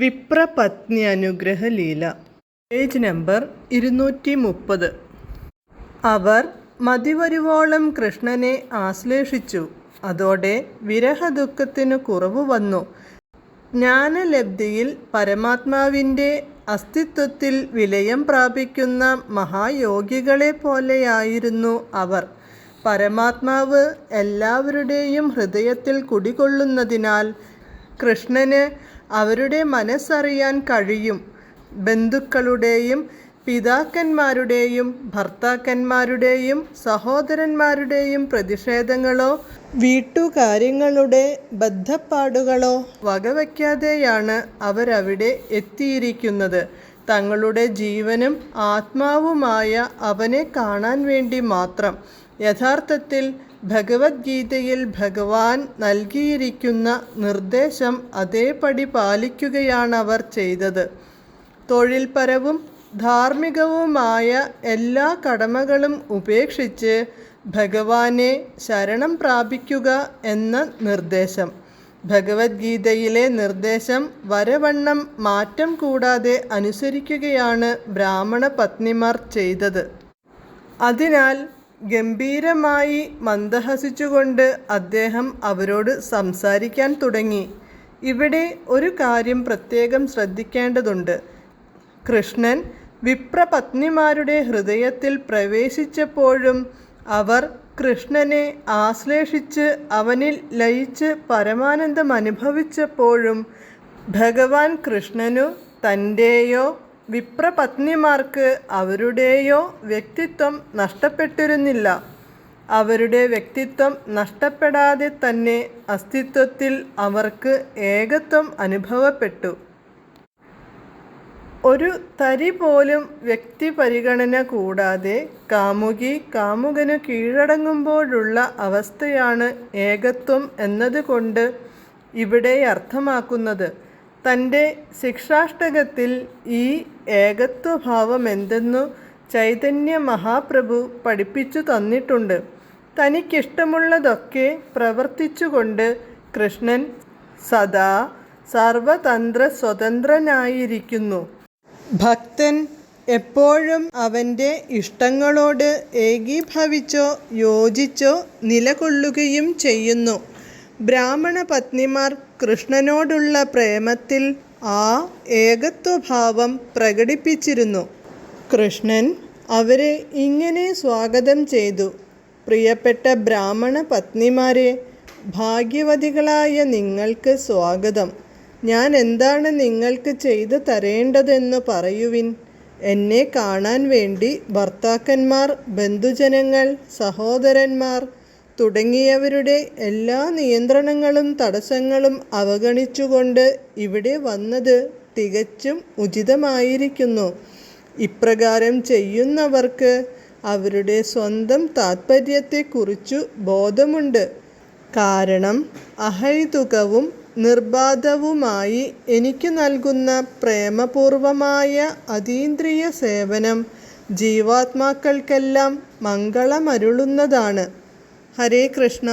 വിപ്രപത്നി അനുഗ്രഹ Leela page number ഇരുന്നൂറ്റി മുപ്പത് അവർ മതിവരുവോളം കൃഷ്ണനെ ആശ്ലേഷിച്ചു. അതോടെ വിരഹദുഃഖത്തിനു കുറവ് വന്നു. ജ്ഞാനലബ്ധിയിൽ പരമാത്മാവിന്റെ അസ്തിത്വത്തിൽ വിലയം പ്രാപിക്കുന്ന മഹായോഗികളെ പോലെയായിരുന്നു അവർ. പരമാത്മാവ് എല്ലാവരുടെയും ഹൃദയത്തിൽ കുടികൊള്ളുന്നതിനാൽ കൃഷ്ണന് അവരുടെ മനസ്സറിയാൻ കഴിയും. ബന്ധുക്കളുടെയും പിതാക്കന്മാരുടെയും ഭർത്താക്കന്മാരുടെയും സഹോദരന്മാരുടെയും പ്രതിഷേധങ്ങളോ വീട്ടുകാര്യങ്ങളുടെ ബദ്ധപ്പാടുകളോ വകവയ്ക്കാതെയാണ് അവരവിടെ എത്തിയിരിക്കുന്നത്. തങ്ങളുടെ ജീവനും ആത്മാവുമായ അവനെ കാണാൻ വേണ്ടി മാത്രം. യഥാർത്ഥത്തിൽ ഭഗവത്ഗീതയിൽ ഭഗവാൻ നൽകിയിരിക്കുന്ന നിർദ്ദേശം അതേപടി പാലിക്കുകയാണ് അവർ ചെയ്തത്. തൊഴിൽപരവും ധാർമ്മികവുമായ എല്ലാ കടമകളും ഉപേക്ഷിച്ച് ഭഗവാനെ ശരണം പ്രാപിക്കുക എന്ന നിർദ്ദേശം. ഭഗവത്ഗീതയിലെ നിർദ്ദേശം വരവണ്ണം മാറ്റം കൂടാതെ അനുസരിക്കുകയാണ് ബ്രാഹ്മണ പത്നിമാർ ചെയ്തത്. അതിനാൽ ഗംഭീരമായി മന്ദഹസിച്ചുകൊണ്ട് അദ്ദേഹം അവരോട് സംസാരിക്കാൻ തുടങ്ങി. ഇവിടെ ഒരു കാര്യം പ്രത്യേകം ശ്രദ്ധിക്കേണ്ടതുണ്ട്. കൃഷ്ണൻ വിപ്രപത്നിമാരുടെ ഹൃദയത്തിൽ പ്രവേശിച്ചപ്പോഴും അവർ കൃഷ്ണനെ ആശ്ലേഷിച്ച് അവനിൽ ലയിച്ച് പരമാനന്ദം അനുഭവിച്ചപ്പോഴും ഭഗവാൻ കൃഷ്ണനു തന്റെയോ വിപ്രപത്നിമാർക്ക് അവരുടെയോ വ്യക്തിത്വം നഷ്ടപ്പെട്ടിരുന്നില്ല. അവരുടെ വ്യക്തിത്വം നഷ്ടപ്പെടാതെ തന്നെ അസ്തിത്വത്തിൽ അവർക്ക് ഏകത്വം അനുഭവപ്പെട്ടു. ഒരു തരി പോലും വ്യക്തി പരിഗണന കൂടാതെ കാമുകി കാമുകനു കീഴടങ്ങുമ്പോഴുള്ള അവസ്ഥയാണ് ഏകത്വം എന്നതുകൊണ്ട് ഇവിടെ അർത്ഥമാക്കുന്നത്. തന്റെ ശിക്ഷാഷ്ടകത്തിൽ ഈ ഏകത്വഭാവം എന്തെന്നു ചൈതന്യ മഹാപ്രഭു പഠിപ്പിച്ചു തന്നിട്ടുണ്ട്. തനിക്കിഷ്ടമുള്ളതൊക്കെ പ്രവർത്തിച്ചുകൊണ്ട് കൃഷ്ണൻ സദാ സർവതന്ത്ര സ്വതന്ത്രനായിരിക്കുന്നു ഭക്തൻ എപ്പോഴും അവന്റെ ഇഷ്ടങ്ങളോട് ഏകീഭവിച്ചോ യോജിച്ചോ നിലകൊള്ളുകയും ചെയ്യുന്നു. ബ്രാഹ്മണ പത്നിമാർ കൃഷ്ണനോടുള്ള പ്രേമത്തിൽ ആ ഏകത്വഭാവം പ്രകടിപ്പിച്ചിരുന്നു. കൃഷ്ണൻ അവരെ ഇങ്ങനെ സ്വാഗതം ചെയ്തു. പ്രിയപ്പെട്ട ബ്രാഹ്മണ പത്നിമാരെ ഭാഗ്യവതികളായ നിങ്ങൾക്ക് സ്വാഗതം. ഞാൻ എന്താണ് നിങ്ങൾക്ക് ചെയ്തു തരേണ്ടതെന്ന് പറയുവിൻ. എന്നെ കാണാൻ വേണ്ടി ഭർത്താക്കന്മാർ ബന്ധുജനങ്ങൾ സഹോദരന്മാർ തുടങ്ങിയവരുടെ എല്ലാ നിയന്ത്രണങ്ങളും തടസ്സങ്ങളും അവഗണിച്ചുകൊണ്ട് ഇവിടെ വന്നത് തികച്ചും ഉചിതമായിരിക്കുന്നു. ഇപ്രകാരം ചെയ്യുന്നവർക്ക് അവരുടെ സ്വന്തം താത്പര്യത്തെക്കുറിച്ചു ബോധമുണ്ട്. കാരണം അഹൈതുകവും നിർബാധവുമായി എനിക്ക് നൽകുന്ന പ്രേമപൂർവമായ അതീന്ദ്രിയ സേവനം ജീവാത്മാക്കൾക്കെല്ലാം മംഗളമരുളുന്നതാണ്. ഹരേ കൃഷ്ണ